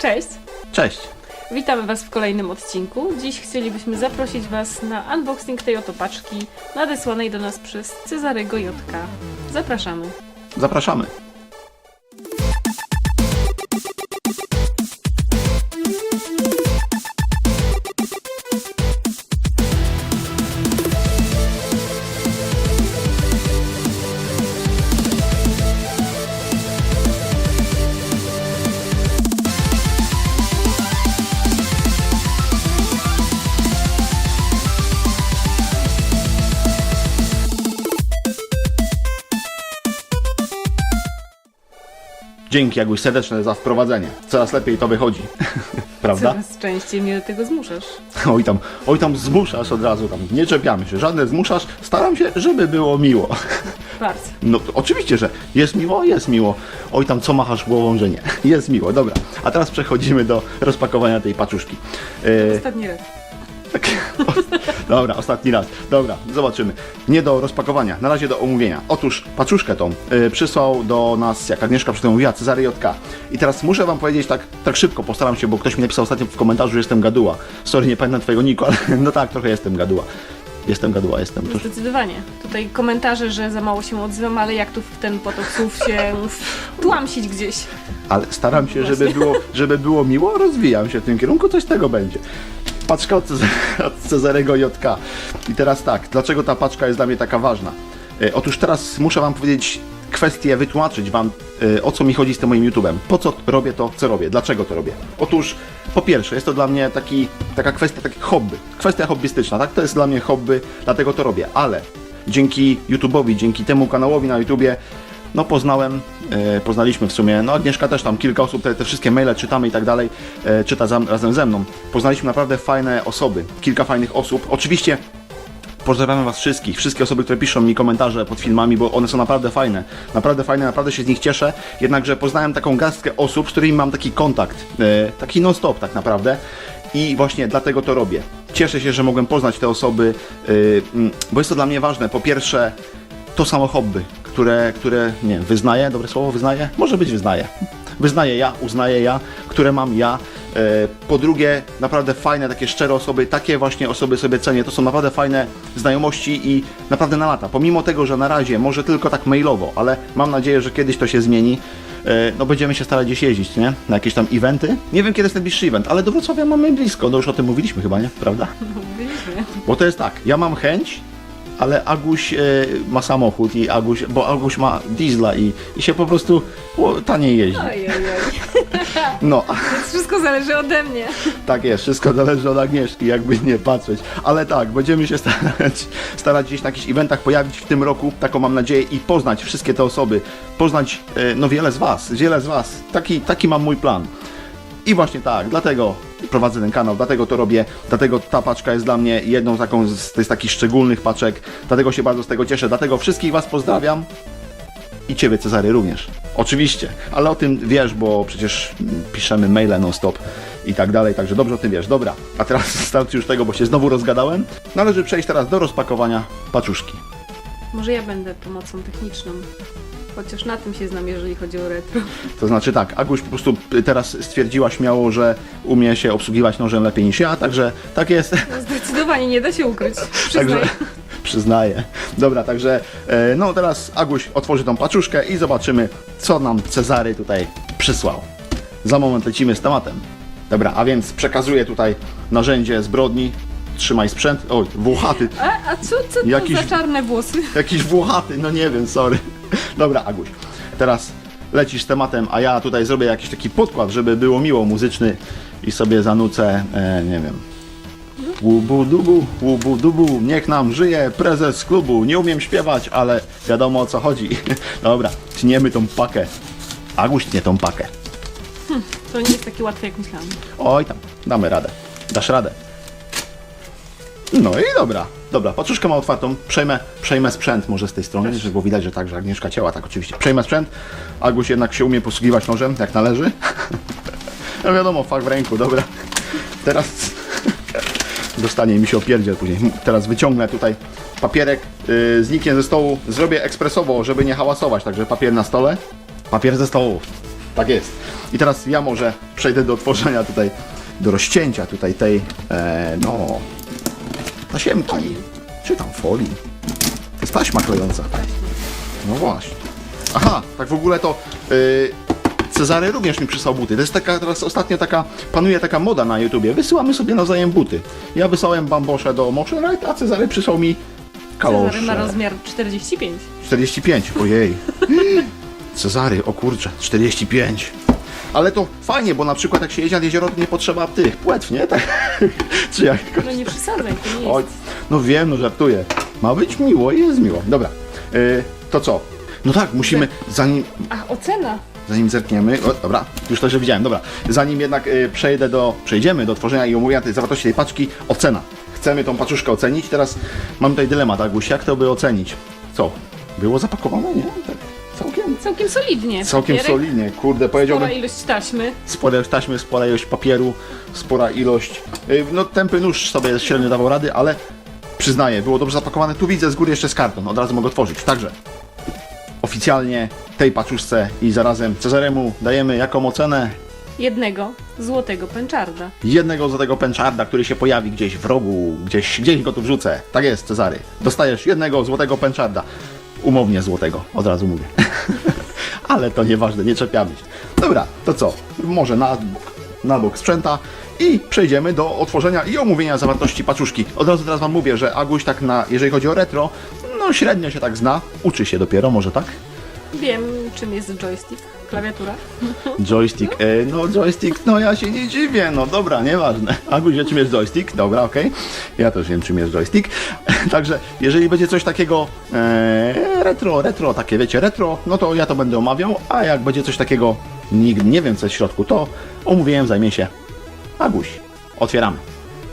Cześć! Cześć! Witamy Was w kolejnym odcinku. Dziś chcielibyśmy zaprosić Was na unboxing tej oto paczki nadesłanej do nas przez Cezarego Jotka. Zapraszamy. Zapraszamy. Dzięki Jaguś serdeczne za wprowadzenie. Coraz lepiej to wychodzi. Prawda? Coraz częściej mnie do tego zmuszasz. Oj tam, oj tam zmuszasz od razu tam. Nie czepiamy się, żadne zmuszasz. Staram się, żeby było miło. Bardzo. No oczywiście, że jest miło, jest miło. Oj tam co machasz głową, że nie. Jest miło, dobra. A teraz przechodzimy do rozpakowania tej paczuszki. E, Ostatni raz. Dobra, ostatni raz. Dobra, zobaczymy. Nie do rozpakowania, na razie do omówienia. Otóż paczuszkę tą y, przysłał do nas, jak Agnieszka przy tym mówiła, Cezary JK. I teraz muszę wam powiedzieć tak, tak szybko, postaram się, bo ktoś mi napisał ostatnio w komentarzu, że jestem gaduła. Sorry, nie pamiętam twojego niku, ale no tak, trochę jestem gaduła. Jestem gaduła, jestem. To, Zdecydowanie. Tutaj komentarze, że za mało się odzywam, ale jak tu w ten potok słów się tłamsić gdzieś. ale staram się, żeby było, żeby było miło, rozwijam się w tym kierunku, coś z tego będzie. Paczka od, od Cezarego JK. I teraz tak, dlaczego ta paczka jest dla mnie taka ważna? E, otóż teraz muszę wam powiedzieć kwestię, wytłumaczyć wam, e, o co mi chodzi z tym moim YouTube'em. Po co robię to, co robię, dlaczego to robię. Otóż, po pierwsze, jest to dla mnie taki, taka kwestia, takie hobby. Kwestia hobbystyczna, tak? To jest dla mnie hobby, dlatego to robię. Ale dzięki YouTube'owi, dzięki temu kanałowi na YouTubie, no poznałem, poznaliśmy w sumie, no Agnieszka też tam, kilka osób, te, te wszystkie maile czytamy i tak dalej, e, czyta za, razem ze mną. Poznaliśmy naprawdę fajne osoby, kilka fajnych osób. Oczywiście pozdrawiam Was wszystkich, wszystkie osoby, które piszą mi komentarze pod filmami, bo one są naprawdę fajne. Naprawdę fajne, naprawdę się z nich cieszę. Jednakże poznałem taką garstkę osób, z którymi mam taki kontakt, e, taki non-stop tak naprawdę. I właśnie dlatego to robię. Cieszę się, że mogłem poznać te osoby, e, bo jest to dla mnie ważne. Po pierwsze, to samo hobby, które, które nie wiem, wyznaję, dobre słowo, wyznaję? Może być wyznaję. Wyznaję ja, uznaję ja, które mam ja. E, Po drugie, naprawdę fajne, takie szczere osoby, takie właśnie osoby sobie cenię. To są naprawdę fajne znajomości i naprawdę na lata. Pomimo tego, że na razie może tylko tak mailowo, ale mam nadzieję, że kiedyś to się zmieni. E, No będziemy się starać gdzieś jeździć, nie? Na jakieś tam eventy. Nie wiem kiedy jest najbliższy event, ale do Wrocławia mamy blisko. No już o tym mówiliśmy chyba, nie? Prawda? Mówiliśmy. Bo to jest tak, ja mam chęć, ale Aguś e, ma samochód i Aguś, bo Aguś ma diesla i, i się po prostu o, taniej jeździ. Ojej. No, Więc wszystko zależy ode mnie. tak jest, wszystko zależy od Agnieszki, jakby nie patrzeć. Ale tak, będziemy się starać, starać gdzieś na jakichś eventach pojawić w tym roku, taką mam nadzieję, i poznać wszystkie te osoby, poznać e, no wiele z Was, wiele z Was. Taki, taki mam mój plan. I właśnie tak, dlatego prowadzę ten kanał, dlatego to robię, dlatego ta paczka jest dla mnie jedną taką z, z takich szczególnych paczek, dlatego się bardzo z tego cieszę, dlatego wszystkich Was pozdrawiam i Ciebie Cezary również. Oczywiście, ale o tym wiesz, bo przecież piszemy maile non-stop i tak dalej, także dobrze o tym wiesz. Dobra, a teraz starczy już tego, bo się znowu rozgadałem. Należy przejść teraz do rozpakowania paczuszki. Może ja będę pomocą techniczną. Chociaż na tym się znam, jeżeli chodzi o retro. To znaczy tak, Aguś po prostu teraz stwierdziła śmiało, że umie się obsługiwać nożem lepiej niż ja, także tak jest. No, zdecydowanie nie da się ukryć. Przyznaję. Także przyznaję. Dobra, także e, no teraz Aguś otworzy tą paczuszkę i zobaczymy, co nam Cezary tutaj przysłał. Za moment lecimy z tematem. Dobra, a więc przekazuję tutaj narzędzie zbrodni. Trzymaj sprzęt. Oj, włochaty. A, a co, co to Jakiś- za czarne włosy? Jakiś włochaty, no nie wiem, sorry. Dobra, Aguś. Teraz lecisz z tematem, a ja tutaj zrobię jakiś taki podkład, żeby było miło, muzyczny i sobie zanucę, e, nie wiem. Łubu dubu, łubu dubu, niech nam żyje prezes klubu. Nie umiem śpiewać, ale wiadomo o co chodzi. Dobra, tniemy tą pakę. Aguś tnie tą pakę. To nie jest takie łatwe, jak myślałam. Oj tam, damy radę. Dasz radę. No i dobra. Dobra, paczuszkę ma otwartą. Przejmę, przejmę sprzęt może z tej strony, żeby było widać, że tak, że Agnieszka ciała, tak oczywiście. Przejmę sprzęt. Aguś jednak się umie posługiwać nożem, jak należy. No wiadomo, fach w ręku, dobra. Teraz dostanie mi się opierdziel później. Teraz wyciągnę tutaj papierek, yy, zniknie ze stołu. Zrobię ekspresowo, żeby nie hałasować, także papier na stole. Papier ze stołu. Tak jest. I teraz ja może przejdę do tworzenia tutaj, do rozcięcia tutaj tej, e, no, tasiemki. Czy tam folii. To jest taśma klejąca. No właśnie. Aha, tak w ogóle to yy, Cezary również mi przysłał buty. To jest taka, teraz ostatnio taka, panuje taka moda na YouTubie. Wysyłamy sobie nawzajem buty. Ja wysłałem bambosze do Motion Right, a Cezary przysłał mi kalosze. Cezary ma rozmiar 45. 45, ojej. Cezary, o kurczę, 45. Ale to fajnie, bo na przykład jak się jedzie nad jezioro, to nie potrzeba tych płetw, nie? Tak. Czy jak No nie przesadzaj, to nie Oj, jest. no wiem, no żartuję. Ma być miło i jest miło. Dobra, yy, to co? No tak, musimy, zanim, A, ocena! zanim zerkniemy, o, dobra, już to, że widziałem, dobra. Zanim jednak y, przejdę do, przejdziemy do tworzenia i omówienia tej zawartości tej paczki, ocena. Chcemy tą paczuszkę ocenić, teraz mam tutaj dylemat, Aguś, jak to by ocenić? Co? Było zapakowane, nie? Tak, całkiem, solidnie. całkiem Papierek, solidnie, kurde, powiedziałbym, Spora ilość taśmy. spore ilość taśmy, spora ilość papieru, spora ilość, y, no tępy nóż sobie średnio dawał rady, ale przyznaję, było dobrze zapakowane, tu widzę z góry jeszcze z karton, od razu mogę otworzyć, także oficjalnie tej paczuszce i zarazem Cezaremu dajemy jaką ocenę? Jednego złotego pęczarda. jednego złotego pęczarda, który się pojawi gdzieś w rogu, gdzieś, gdzieś go tu wrzucę. Tak jest, Cezary. Dostajesz jednego złotego pęczarda. Umownie złotego, od razu mówię. Ale to nieważne, nie czepiamy się. Dobra, to co? Może na bok, na bok sprzęta i przejdziemy do otworzenia i omówienia zawartości paczuszki. Od razu teraz wam mówię, że Aguś tak na, jeżeli chodzi o retro, no średnio się tak zna. Uczy się dopiero, może tak? Wiem, czym jest joystick, klawiatura. Joystick, e, no joystick, no ja się nie dziwię, no dobra, nieważne. Aguś wie czym jest joystick, dobra, okej. Ja też wiem czym jest joystick. Także jeżeli będzie coś takiego e, retro, retro, takie wiecie, retro, no to ja to będę omawiał, a jak będzie coś takiego, nigdy nie wiem co jest w środku, to omówieniem zajmie się Aguś. Otwieramy.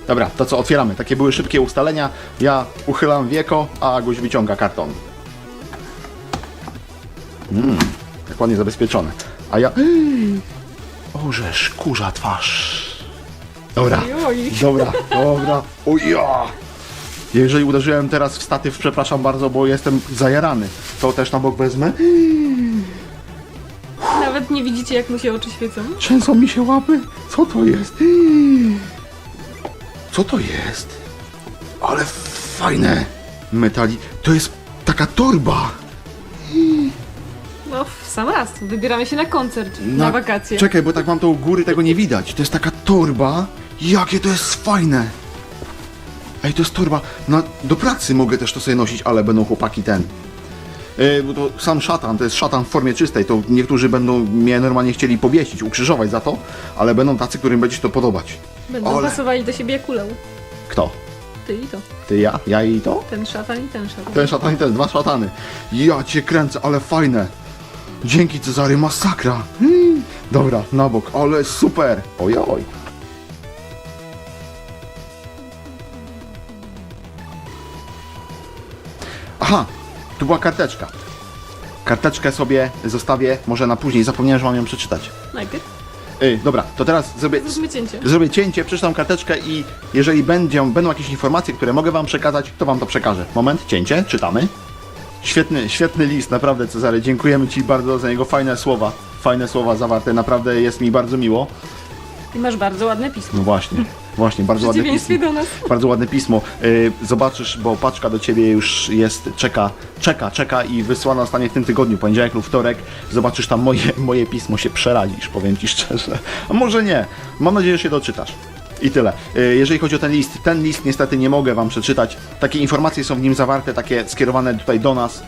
Dobra, to co otwieramy? Takie były szybkie ustalenia. Ja uchylam wieko, a Aguś wyciąga karton. Tak ładnie zabezpieczone. A ja... Orzesz, kurza twarz. Dobra, dobra, dobra. Uja! Jeżeli uderzyłem teraz w statyw, przepraszam bardzo, bo jestem zajarany. To też na bok wezmę. Nawet nie widzicie, jak mu się oczy świecą. Trzęsą mi się łapy. Co to jest? Co to jest? Ale fajne. Metali... To jest taka torba. Sam raz. Wybieramy się na koncert, na, wakacje. Czekaj, bo tak mam to u góry, tego nie widać. To jest taka torba. Jakie to jest fajne. Ej, to jest torba. Na, do pracy mogę też to sobie nosić, ale będą chłopaki ten. Yy, bo to sam szatan, to jest szatan w formie czystej. To niektórzy będą mnie normalnie chcieli powiesić, ukrzyżować za to, ale będą tacy, którym będzie się to podobać. Będą Ale- pasowali do siebie jak. Kto? Ty i to. Ty, ja? Ja i to? Ten szatan i ten szatan. Ten szatan i ten, dwa szatany. Ja cię kręcę, ale fajne. Dzięki Cezary, masakra. Mm. Dobra, na bok, ale super. Ojoj. Aha, tu była karteczka. Karteczkę sobie zostawię, może na później, zapomniałem, że mam ją przeczytać. Najpierw Ej, dobra, to teraz zrobię, zróbmy cięcie. zrobię cięcie, przeczytam karteczkę i jeżeli będzie, będą jakieś informacje, które mogę wam przekazać, to wam to przekażę. Moment, cięcie, czytamy. Świetny, świetny list, naprawdę Cezary, dziękujemy ci bardzo za jego fajne słowa. Fajne słowa zawarte, naprawdę jest mi bardzo miło. I masz bardzo ładne pismo. No właśnie, właśnie, bardzo ładne pismo. do nas. Bardzo ładne pismo. Yy, zobaczysz, bo paczka do ciebie już jest, czeka, czeka, czeka i wysłana zostanie w tym tygodniu, poniedziałek lub wtorek. Zobaczysz tam moje, moje pismo, się przerazisz, powiem ci szczerze. A może nie, mam nadzieję, że się doczytasz. I tyle. Yy, Jeżeli chodzi o ten list, ten list niestety nie mogę wam przeczytać. Takie informacje są w nim zawarte, takie skierowane tutaj do nas,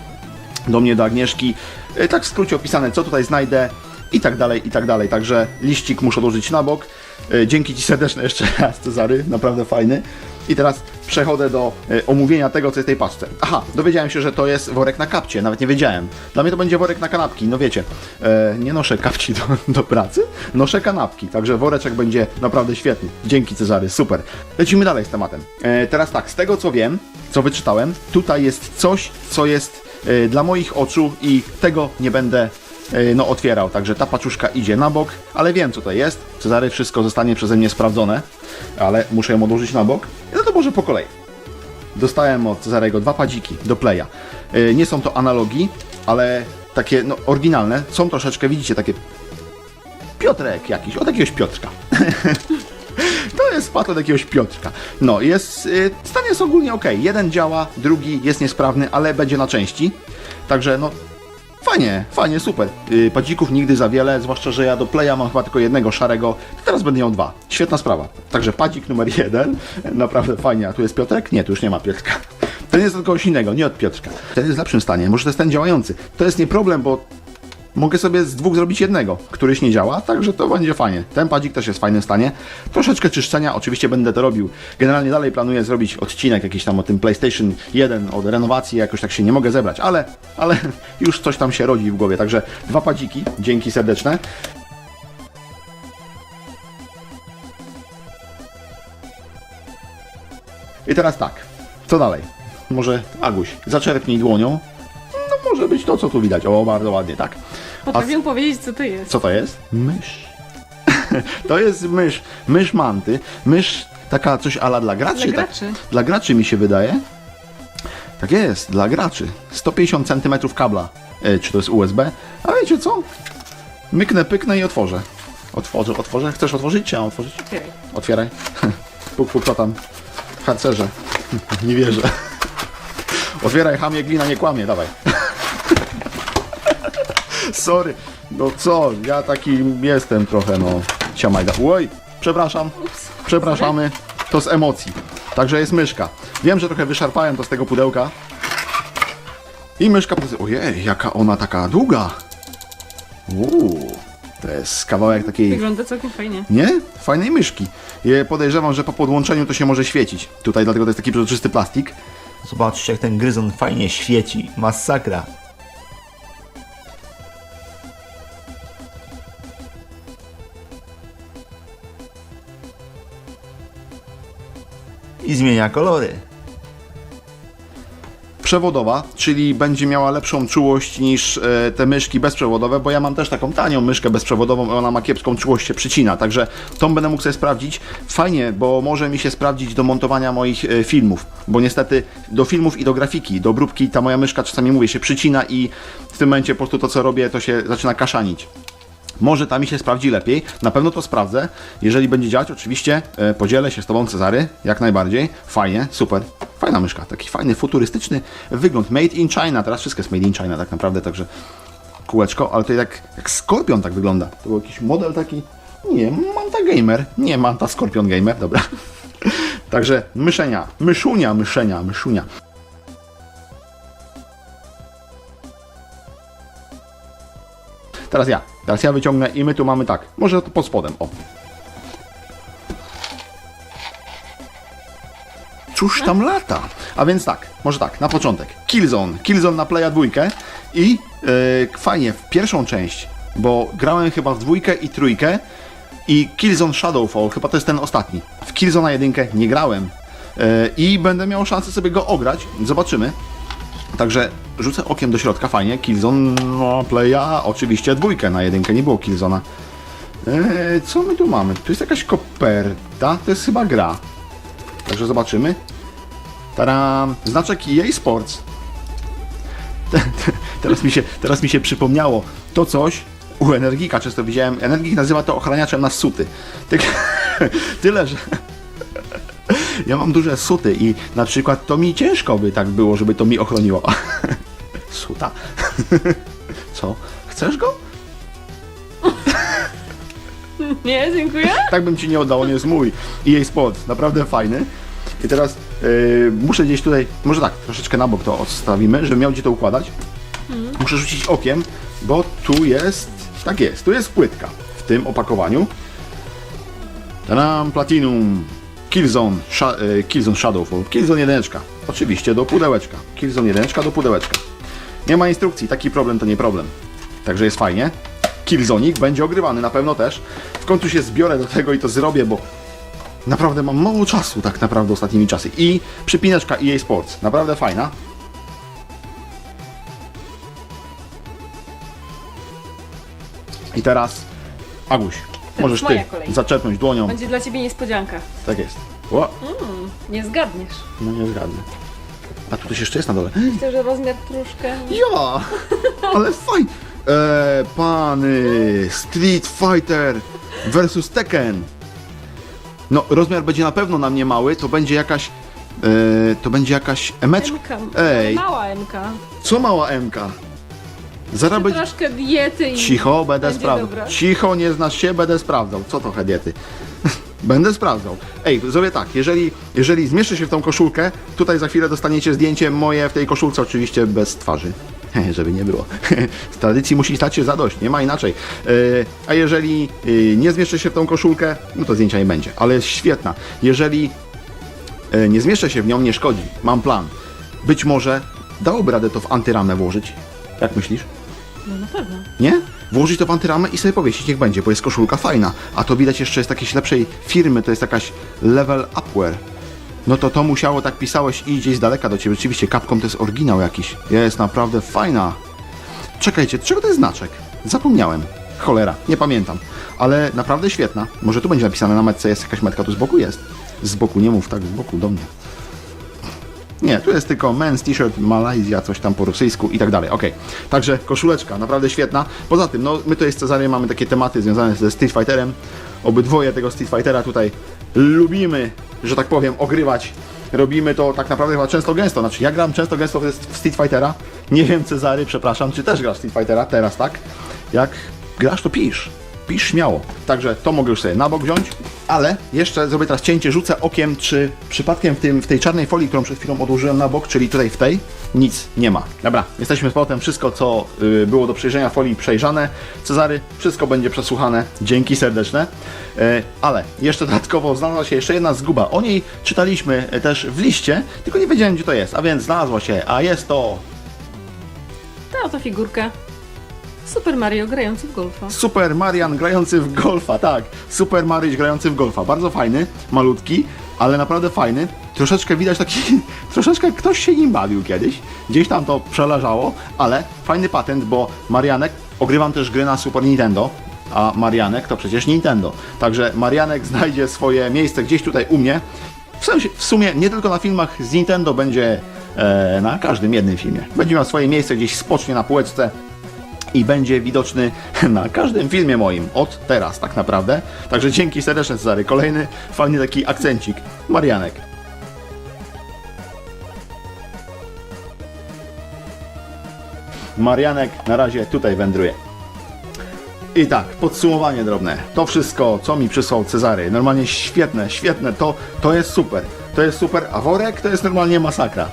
do mnie, do Agnieszki. Yy, Tak w skrócie opisane, co tutaj znajdę i tak dalej, i tak dalej. Także liścik muszę odłożyć na bok. Yy, Dzięki Ci serdeczne jeszcze raz, Cezary, naprawdę fajny. I teraz przechodzę do yy, omówienia tego, co jest w tej paczce. Aha, dowiedziałem się, że to jest worek na kapcie, nawet nie wiedziałem. Dla mnie to będzie worek na kanapki, no wiecie, e, nie noszę kapci do, do pracy, noszę kanapki, także woreczek będzie naprawdę świetny. Dzięki Cezary, super. Lecimy dalej z tematem. E, teraz tak, z tego co wiem, co wyczytałem, tutaj jest coś, co jest e, dla moich oczu i tego nie będę e, no, otwierał. Także ta paczuszka idzie na bok, ale wiem co to jest. Cezary wszystko zostanie przeze mnie sprawdzone, ale muszę ją odłożyć na bok. No to może po kolei. Dostałem od Cezarego dwa padziki do playa. E, Nie są to analogi, ale takie no, oryginalne. Są troszeczkę, widzicie, takie Piotrek jakiś, od jakiegoś Piotrka. To jest wpadł od jakiegoś Piotrka. No, jest, y, stan jest ogólnie ok. Jeden działa, drugi jest niesprawny, ale będzie na części. Także no, fajnie, fajnie, super. Y, padzików nigdy za wiele, zwłaszcza, że ja do playa mam chyba tylko jednego szarego, teraz będę miał dwa. Świetna sprawa. Także padzik numer jeden, naprawdę fajnie. A tu jest Piotrek? Nie, tu już nie ma Piotrka. Ten jest od kogoś innego, nie od Piotrka. Ten jest w lepszym stanie, może to jest ten działający. To jest nie problem, bo Mogę sobie z dwóch zrobić jednego, któryś nie działa, także to będzie fajnie. Ten padzik też jest w fajnym stanie. Troszeczkę czyszczenia, oczywiście będę to robił. Generalnie dalej planuję zrobić odcinek jakiś tam o tym PlayStation 1, od renowacji, jakoś tak się nie mogę zebrać, ale, ale już coś tam się rodzi w głowie. Także dwa padziki, dzięki serdeczne. I teraz tak, co dalej? Może Aguś, zaczerpnij dłonią. No może być to, co tu widać. O, bardzo ładnie, tak. Potrafię powiedzieć, co to jest. Co to jest? Mysz. to jest mysz. Mysz manty. Mysz taka coś ala dla graczy. Dla tak? graczy. Dla graczy mi się wydaje. Tak jest, dla graczy. 150 cm kabla. E, czy to jest USB? A wiecie co? Myknę, pyknę i otworzę. Otworzę, otworzę. Chcesz otworzyć, czy ja mam otworzyć? Otwieraj. Otwieraj. Puk, puk, co tam? Harcerze. Nie wierzę. Otwieraj, chamie, glina nie kłamie, dawaj. Sorry. No co, ja taki jestem trochę, no. Siamajda. Oj, przepraszam. Przepraszamy. To z emocji. Także jest myszka. Wiem, że trochę wyszarpałem to z tego pudełka. I myszka... pozy- Ojej, jaka ona taka długa. Uuu, to jest kawałek takiej... Wygląda całkiem fajnie. Nie? Fajnej myszki. Je podejrzewam, że po podłączeniu to się może świecić. Tutaj dlatego to jest taki przezroczysty plastik. Zobaczcie, jak ten gryzon fajnie świeci. Masakra. I zmienia kolory. Przewodowa, czyli będzie miała lepszą czułość niż e, te myszki bezprzewodowe, bo ja mam też taką tanią myszkę bezprzewodową ona ma kiepską czułość, się przycina, także tą będę mógł sobie sprawdzić. Fajnie, bo może mi się sprawdzić do montowania moich e, filmów, bo niestety do filmów i do grafiki, do obróbki ta moja myszka czasami mówię się przycina i w tym momencie po prostu to co robię to się zaczyna kaszanić. Może ta mi się sprawdzi lepiej, na pewno to sprawdzę. Jeżeli będzie działać, oczywiście e, podzielę się z Tobą, Cezary, jak najbardziej. Fajnie, super. Fajna myszka, taki fajny, futurystyczny wygląd. Made in China, teraz wszystko jest made in China tak naprawdę, także kółeczko, ale to jak, jak Skorpion tak wygląda. To był jakiś model taki, nie, Manta Gamer, nie Manta Skorpion Gamer, dobra. Także myszenia, myszunia, myszenia, myszunia. Teraz ja. Teraz ja wyciągnę i my tu mamy tak. Może to pod spodem. O. Cóż tam lata? A więc tak, może tak, na początek. Killzone. Killzone na Playa dwójkę i yy, fajnie, w pierwszą część, bo grałem chyba w dwójkę i trójkę i Killzone Shadowfall, chyba to jest ten ostatni. W Killzone jedynkę nie grałem yy, i będę miał szansę sobie go ograć. Zobaczymy. Także rzucę okiem do środka, fajnie. Killzone no, Playa, oczywiście dwójkę na jedynkę, nie było Killzona. Eee, co my tu mamy? Tu jest jakaś koperta, to jest chyba gra. Także zobaczymy. Taram! Znaczek EA Sports. Te- te- Teraz mi, się, teraz mi się przypomniało to coś u Energika, często widziałem. Energik nazywa to ochraniaczem na suty. Ty, tyle, że ja mam duże suty i na przykład to mi ciężko by tak było, żeby to mi ochroniło. Suta. Co? Chcesz go? Nie, dziękuję. Tak bym ci nie oddał, on jest mój. EA Sports, naprawdę fajny. I teraz yy, muszę gdzieś tutaj, może tak, troszeczkę na bok to odstawimy, żebym miał gdzie to układać. Muszę rzucić okiem, bo tu jest, tak jest, tu jest płytka w tym opakowaniu. Tadam, Platinum, Killzone, Sha y, Killzone Shadowfall, Killzone 1, oczywiście do pudełeczka, Killzone 1 do pudełeczka. Nie ma instrukcji, taki problem to nie problem. Także jest fajnie. Killzonik będzie ogrywany na pewno też. W końcu się zbiorę do tego i to zrobię, bo naprawdę mam mało czasu tak naprawdę ostatnimi czasy. I przypinaczka EA Sports, naprawdę fajna. I teraz Aguś, możesz ty kolej. zaczepnąć dłonią. Będzie dla ciebie niespodzianka. Tak jest. O, Nie zgadniesz. no nie zgadnę. A tu coś jeszcze jest na dole. Myślę, że rozmiar troszkę... Ja! Ale fajnie! Eee, pany, Street Fighter versus Tekken. No, rozmiar będzie na pewno na mnie mały, to będzie jakaś, eee, to będzie jakaś emeczka. MK. Ej, Mała MK. co mała MK? Będzie... Troszkę diety i... Cicho, będę będzie sprawdzał. dobra. Cicho, nie znasz się, będę sprawdzał. Co to diety? będę sprawdzał. Ej, zrobię tak, jeżeli, jeżeli zmieszczę się w tą koszulkę, tutaj za chwilę dostaniecie zdjęcie moje w tej koszulce, oczywiście bez twarzy. Żeby nie było. Z tradycji musi stać się zadość, nie ma inaczej. Yy, a jeżeli yy, nie zmieszczę się w tą koszulkę, no to zdjęcia nie będzie, ale jest świetna. Jeżeli yy, nie zmieszczę się w nią, nie szkodzi. Mam plan. Być może dałoby radę to w antyramę włożyć. Jak myślisz? No na pewno. Nie? Włożyć to w antyramę i sobie powiesić, niech będzie, bo jest koszulka fajna. A to widać jeszcze jest jakiejś lepszej firmy, to jest jakaś Level Upwear. No to to musiało, tak pisałeś i gdzieś z daleka do ciebie. Rzeczywiście, Capcom to jest oryginał jakiś. Jest naprawdę fajna. Czekajcie, czego to jest znaczek? Zapomniałem. Cholera, nie pamiętam. Ale naprawdę świetna. Może tu będzie napisane na metce, jest jakaś metka, tu z boku jest. Z boku, nie mów tak, z boku do mnie. Nie, tu jest tylko men's t-shirt Malajzja, coś tam po rosyjsku i tak dalej. Okej, także koszuleczka, naprawdę świetna. Poza tym, no my tutaj z Cezarem mamy takie tematy związane ze Street Fighterem. Obydwoje tego Street Fightera tutaj lubimy, że tak powiem, ogrywać. Robimy to tak naprawdę chyba często gęsto. Znaczy, ja gram często gęsto w Street Fightera. Nie wiem, Cezary, przepraszam, czy też grasz Street Fightera teraz, tak? Jak grasz, to pisz. Pisz śmiało. Także to mogę już sobie na bok wziąć. Ale jeszcze zrobię teraz cięcie, rzucę okiem, czy przypadkiem w, tym, w tej czarnej folii, którą przed chwilą odłożyłem na bok, czyli tutaj w tej, nic nie ma. Dobra, jesteśmy z powrotem. Wszystko, co y, było do przejrzenia folii, przejrzane. Cezary, wszystko będzie przesłuchane. Dzięki serdeczne. Y, ale jeszcze dodatkowo znalazła się jeszcze jedna zguba. O niej czytaliśmy y, też w liście, tylko nie wiedziałem, gdzie to jest. A więc znalazła się, a jest to Ta oto figurka. Super Mario grający w golfa. Super Marian grający w golfa, tak. Super Maryś grający w golfa. Bardzo fajny, malutki, ale naprawdę fajny. Troszeczkę widać taki, troszeczkę ktoś się nim bawił kiedyś. Gdzieś tam to przeleżało, ale fajny patent, bo Marianek, ogrywam też gry na Super Nintendo, a Marianek to przecież Nintendo. Także Marianek znajdzie swoje miejsce gdzieś tutaj u mnie. W, w sumie nie tylko na filmach z Nintendo, będzie e, na każdym jednym filmie. Będzie miał swoje miejsce gdzieś spocznie na półeczce i będzie widoczny na każdym filmie moim od teraz tak naprawdę. Także dzięki serdeczne Cezary. Kolejny fajny taki akcencik. Marianek. Marianek na razie tutaj wędruje. I tak, podsumowanie drobne. To wszystko, co mi przysłał Cezary. Normalnie świetne, świetne. To, to jest super. To jest super, a worek to jest normalnie masakra.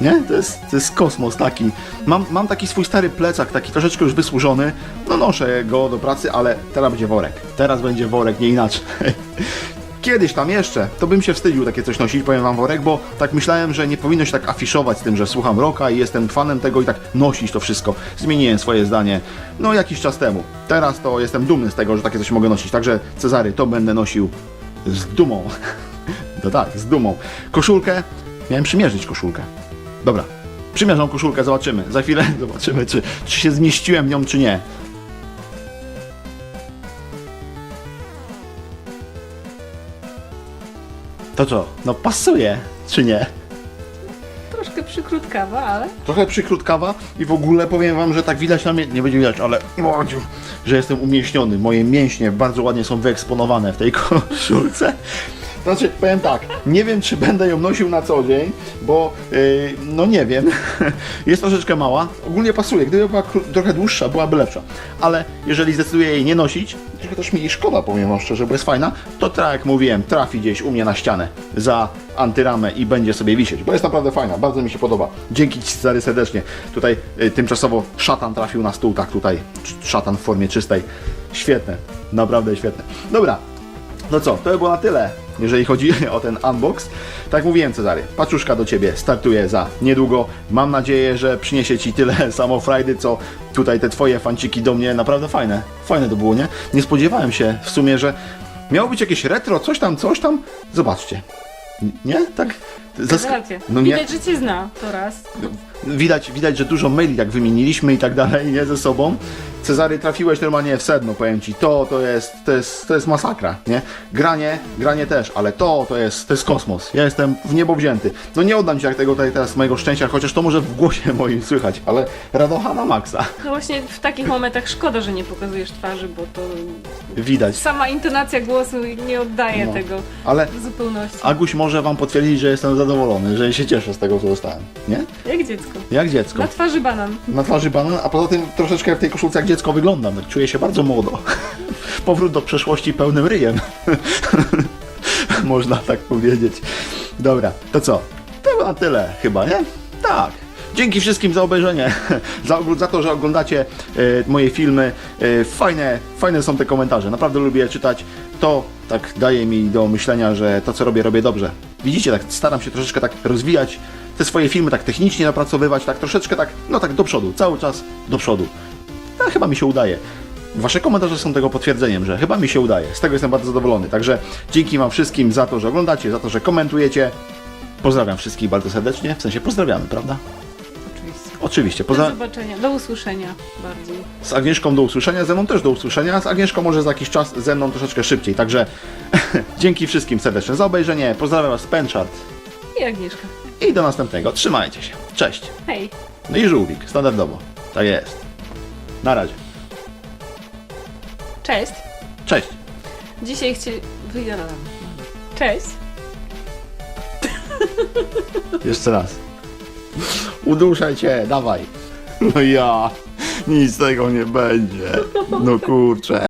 Nie? To jest, to jest kosmos taki. Mam, mam taki swój stary plecak, taki troszeczkę już wysłużony. No noszę go do pracy, ale teraz będzie worek. Teraz będzie worek, nie inaczej. Kiedyś tam jeszcze, to bym się wstydził takie coś nosić, powiem wam worek, bo tak myślałem, że nie powinno się tak afiszować z tym, że słucham rocka i jestem fanem tego i tak nosić to wszystko. Zmieniłem swoje zdanie, no jakiś czas temu. Teraz to jestem dumny z tego, że takie coś mogę nosić, także Cezary, to będę nosił z dumą. No tak, z dumą. Koszulkę, miałem przymierzyć koszulkę. Dobra, przymierzam koszulkę, zobaczymy. Za chwilę zobaczymy, czy, czy się zmieściłem nią, czy nie. To co? No pasuje, czy nie? Troszkę przykrótkawa, ale Trochę przykrótkawa i w ogóle powiem wam, że tak widać na mnie, nie będzie widać, ale Bodziu, że jestem umieśniony. Moje mięśnie bardzo ładnie są wyeksponowane w tej koszulce. Znaczy, powiem tak, nie wiem czy będę ją nosił na co dzień, bo yy, no nie wiem, jest troszeczkę mała, ogólnie pasuje, gdyby była trochę dłuższa, byłaby lepsza, ale jeżeli zdecyduję jej nie nosić, trochę też mi jej szkoda, powiem wam szczerze, bo jest fajna, to tak jak mówiłem, trafi gdzieś u mnie na ścianę za antyramę i będzie sobie wisieć, bo jest naprawdę fajna, bardzo mi się podoba. Dzięki Ci stary serdecznie. Tutaj y, tymczasowo szatan trafił na stół, tak tutaj sz- szatan w formie czystej. Świetne, naprawdę świetne. Dobra, no co, to by było na tyle, jeżeli chodzi o ten unbox. Tak mówiłem Cezary, paczuszka do Ciebie startuje za niedługo. Mam nadzieję, że przyniesie Ci tyle samo frajdy, co tutaj te Twoje fanciki do mnie. Naprawdę fajne, fajne to było, nie? Nie spodziewałem się w sumie, że miało być jakieś retro, coś tam, coś tam. Zobaczcie. Nie? Tak? Zask- no nie, Widać, że cię zna, to raz. Widać, widać, że dużo maili jak wymieniliśmy i tak dalej, nie, ze sobą. Cezary, trafiłeś normalnie w sedno, powiem Ci, to, to jest, to jest, to jest masakra, nie? Granie, granie też, ale to, to jest, to jest kosmos. Ja jestem w niebo wzięty. No nie oddam Ci jak tego tutaj teraz mojego szczęścia, chociaż to może w głosie moim słychać, ale radocha na maksa. No właśnie w takich momentach szkoda, że nie pokazujesz twarzy, bo to Widać. sama intonacja głosu nie oddaje No. tego Ale w zupełności. Aguś może Wam potwierdzić, że jestem zadowolony, że się cieszę z tego, co dostałem, nie? Jak dziecko. Jak dziecko. Na twarzy banan. Na twarzy banan, a poza tym troszeczkę w tej koszulce jak dziecko wyglądam, czuję się bardzo młodo. Powrót do przeszłości pełnym ryjem. Można tak powiedzieć. Dobra, to co? To na tyle chyba, nie? Tak. Dzięki wszystkim za obejrzenie, za, za to, że oglądacie e, moje filmy. E, fajne, fajne są te komentarze, naprawdę lubię czytać. To tak daje mi do myślenia, że to co robię, robię dobrze. Widzicie, tak staram się troszeczkę tak rozwijać te swoje filmy, tak technicznie napracowywać, tak troszeczkę tak, no tak do przodu, cały czas do przodu. No, chyba mi się udaje. Wasze komentarze są tego potwierdzeniem, że chyba mi się udaje. Z tego jestem bardzo zadowolony. Także dzięki Wam wszystkim za to, że oglądacie, za to, że komentujecie. Pozdrawiam wszystkich bardzo serdecznie. W sensie pozdrawiamy, prawda? Oczywiście. Oczywiście. Do Poza... zobaczenia, do usłyszenia bardziej. Z Agnieszką do usłyszenia, ze mną też do usłyszenia. Z Agnieszką może za jakiś czas, ze mną troszeczkę szybciej. Także dzięki wszystkim serdecznie za obejrzenie. Pozdrawiam Was, Penchart. I Agnieszka. I do następnego. Trzymajcie się. Cześć. Hej. No i żółwik, standardowo. Tak jest. Na razie. Cześć. Cześć. Dzisiaj chcieli... Wyjadam. Cześć. Jeszcze raz. Uduszę cię, dawaj. No ja. Nic z tego nie będzie. No kurczę.